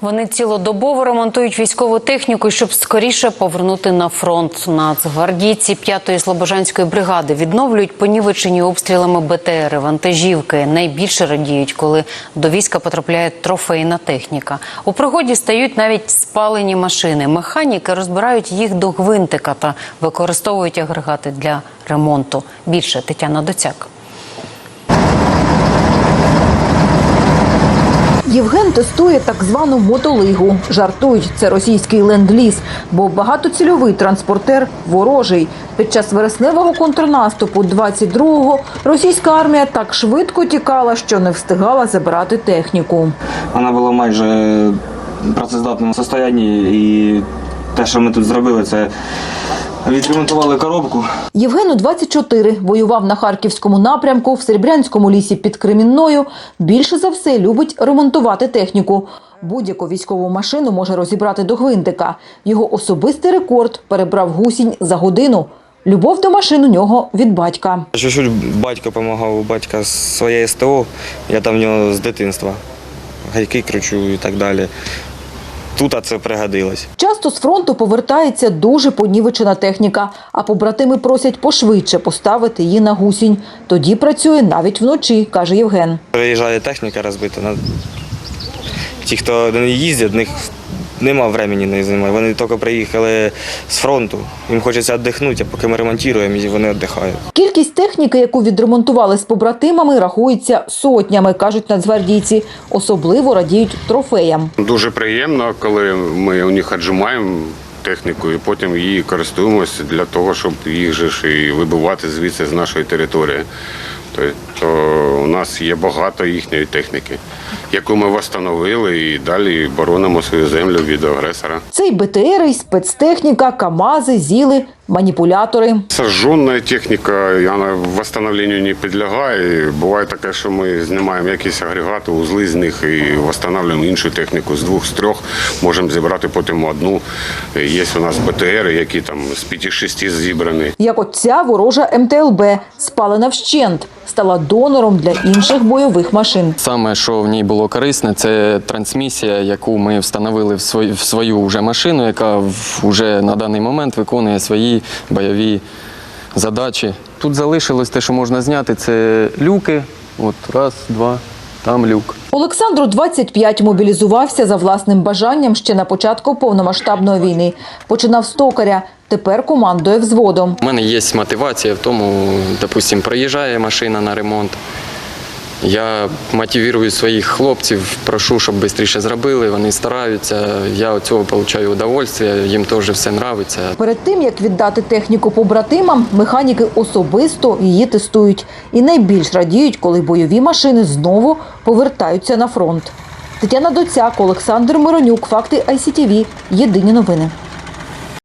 Вони цілодобово ремонтують військову техніку, щоб скоріше повернути на фронт. Нацгвардійці 5-ї Слобожанської бригади відновлюють понівечені обстрілами БТРи, вантажівки. Найбільше радіють, коли до війська потрапляє трофейна техніка. У пригоді стають навіть спалені машини. Механіки розбирають їх до гвинтика та використовують агрегати для ремонту. Більше Тетяна Доцяк. Євген тестує так звану мотолигу. Жартують, це російський ленд-ліз, бо багатоцільовий транспортер ворожий. Під час вересневого контрнаступу 22-го російська армія так швидко тікала, що не встигала забирати техніку. Вона була майже в працездатному стані, і те, що ми тут зробили, це відремонтували коробку. Євгену 24, воював на харківському напрямку в Серебрянському лісі під Кремінною. Більше за все любить ремонтувати техніку. Будь-яку військову машину може розібрати до гвинтика. Його особистий рекорд перебрав гусінь за годину. Любов до машин у нього від батька. Чуть-чуть батько допомагав, у батька своє СТО, я там в нього з дитинства. Гайки кручу і так далі. Тут це пригодилось. Часто з фронту повертається дуже понівечена техніка, а побратими просять пошвидше поставити її на гусінь. Тоді працює навіть вночі, каже Євген. Приїжджає техніка розбита. Ті, хто не їздять, в них нема времени не займає. Вони тільки приїхали з фронту. Їм хочеться віддихнути, а поки ми ремонтуємо, і вони віддихають. Кількість техніки, яку відремонтували з побратимами, рахується сотнями, кажуть нацгвардійці. Особливо радіють трофеям. Дуже приємно, коли ми у них віджимаємо техніку і потім її користуємося для того, щоб їх же ж і вибивати звідси з нашої території. Тобто у нас є багато їхньої техніки, яку ми встановили і далі боронимо свою землю від агресора. Це й БТРи, і спецтехніка, КАМАЗи, ЗІЛи, маніпулятори. Сожжена техніка, вона восстановленню не підлягає. Буває таке, що ми знімаємо якісь агрегати, узли з них і встановлюємо іншу техніку. З двох, з трьох можемо зібрати потім одну. Є у нас БТР, які там з п'яти-шести зібрані. Як от ця ворожа МТЛБ, спалена вщент, стала донором для інших бойових машин. Саме, що в ній було корисне, це трансмісія, яку ми встановили в свою, в свою вже машину, яка вже на даний момент виконує свої бойові задачі. Тут залишилось те, що можна зняти, це люки. От раз, два, там люк. Олександру 25 мобілізувався за власним бажанням ще на початку повномасштабної війни. Починав з токаря, тепер командує взводом. У мене є мотивація в тому, допустим, приїжджає машина на ремонт. Я мотивую своїх хлопців, прошу, щоб швидше зробили, вони стараються. Я від цього отримую удовольствие, їм теж все подобається. Перед тим, як віддати техніку побратимам, механіки особисто її тестують. І найбільш радіють, коли бойові машини знову повертаються на фронт. Тетяна Доцяк, Олександр Миронюк, Факти ICTV. Єдині новини.